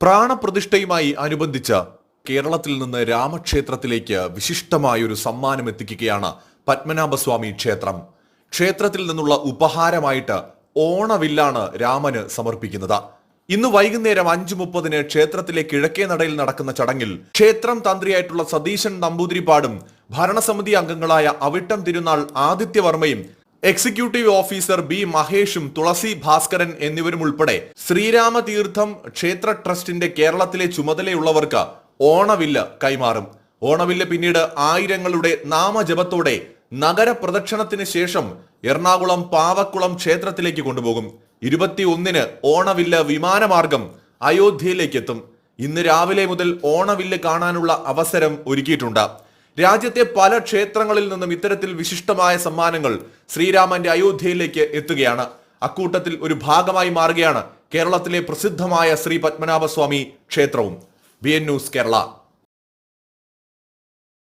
പ്രാണപ്രതിഷ്ഠയുമായി അനുബന്ധിച്ച് കേരളത്തിൽ നിന്ന് രാമക്ഷേത്രത്തിലേക്ക് വിശിഷ്ടമായൊരു സമ്മാനം എത്തിക്കുകയാണ് പത്മനാഭസ്വാമി ക്ഷേത്രം. ക്ഷേത്രത്തിൽ നിന്നുള്ള ഉപഹാരമായിട്ട് ഓണവില്ലാണ് രാമന് സമർപ്പിക്കുന്നത്. ഇന്ന് വൈകുന്നേരം അഞ്ചു മുപ്പതിന് ക്ഷേത്രത്തിലെ കിഴക്കേ നടയിൽ നടക്കുന്ന ചടങ്ങിൽ ക്ഷേത്രം തന്ത്രിയായിട്ടുള്ള സതീശൻ നമ്പൂതിരിപ്പാടും ഭരണസമിതി അംഗങ്ങളായ അവിട്ടം തിരുനാൾ ആദിത്യവർമ്മയും എക്സിക്യൂട്ടീവ് ഓഫീസർ ബി മഹേഷും തുളസി ഭാസ്കരൻ എന്നിവരും ഉൾപ്പെടെ ശ്രീരാമതീർത്ഥം ക്ഷേത്ര ട്രസ്റ്റിന്റെ കേരളത്തിലെ ചുമതലയുള്ളവർക്ക് ഓണവില്ല് കൈമാറും. ഓണവില്ല് പിന്നീട് ആയിരങ്ങളുടെ നാമജപത്തോടെ നഗരപ്രദക്ഷിണത്തിന് ശേഷം എറണാകുളം പാവക്കുളം ക്ഷേത്രത്തിലേക്ക് കൊണ്ടുപോകും. ഇരുപത്തി ഒന്നിന് ഓണവില്ല് വിമാനമാർഗം അയോധ്യയിലേക്ക് എത്തും ഇന്ന് രാവിലെ മുതൽ ഓണവില്ല് കാണാനുള്ള അവസരം ഒരുക്കിയിട്ടുണ്ട്. രാജ്യത്തെ പല ക്ഷേത്രങ്ങളിൽ നിന്നും ഇത്തരത്തിൽ വിശിഷ്ടമായ സമ്മാനങ്ങൾ ശ്രീരാമന്റെ അയോധ്യയിലേക്ക് എത്തുകയാണ്. അക്കൂട്ടത്തിൽ ഒരു ഭാഗമായി മാറുകയാണ് കേരളത്തിലെ പ്രസിദ്ധമായ ശ്രീ പത്മനാഭസ്വാമി ക്ഷേത്രവും. B N news Kerala